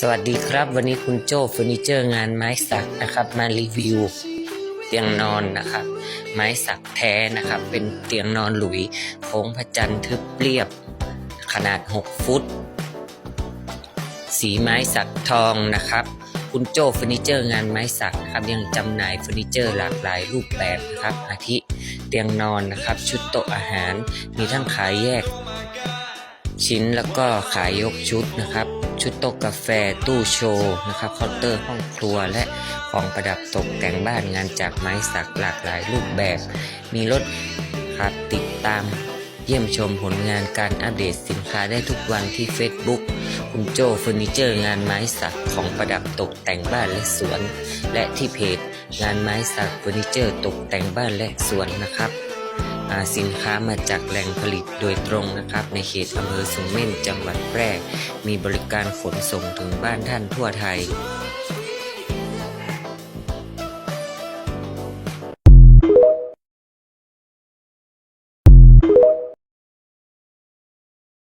สวัสดีครับ วันนี้คุณโจ้เฟอร์นิเจอร์งานไม้สักนะครับ มารีวิวเตียงนอนนะครับ ไม้สักแท้นะครับ เป็นเตียงนอนหลุยโค้งพระจันทร์ทึบเรียบ ขนาด 6 ฟุต สีไม้สักทองนะครับ คุณโจ้เฟอร์นิเจอร์งานไม้สักครับยังจำหน่ายเฟอร์นิเจอร์หลากหลายรูปแบบนะครับ อาทิเตียงนอนนะครับ ชุดโต๊ะอาหารมีทั้งขายแยก ชิ้นแล้วก็ขายยกชุดนะครับ ชุดโต๊ะกาแฟตู้โชว์นะครับเคาน์เตอร์ห้องครัวและของประดับตกแต่งบ้านงานจากไม้สักหลากหลายรูปแบบ มีรถครับติดตามเยี่ยมชมผลงานการอัปเดตสินค้าได้ทุกวันที่ Facebook คุณโจเฟอร์นิเจอร์งานไม้สักของประดับตกแต่งบ้านและสวน และที่เพจงานไม้สักเฟอร์นิเจอร์ตกแต่งบ้านและสวนนะครับ สินค้ามาจากแหล่งผลิตโดยตรงนะครับ ในเขตอำเภอสุงเม่นจังหวัดแพร่ มีบริการขนส่งถึงบ้านท่านทั่วไทย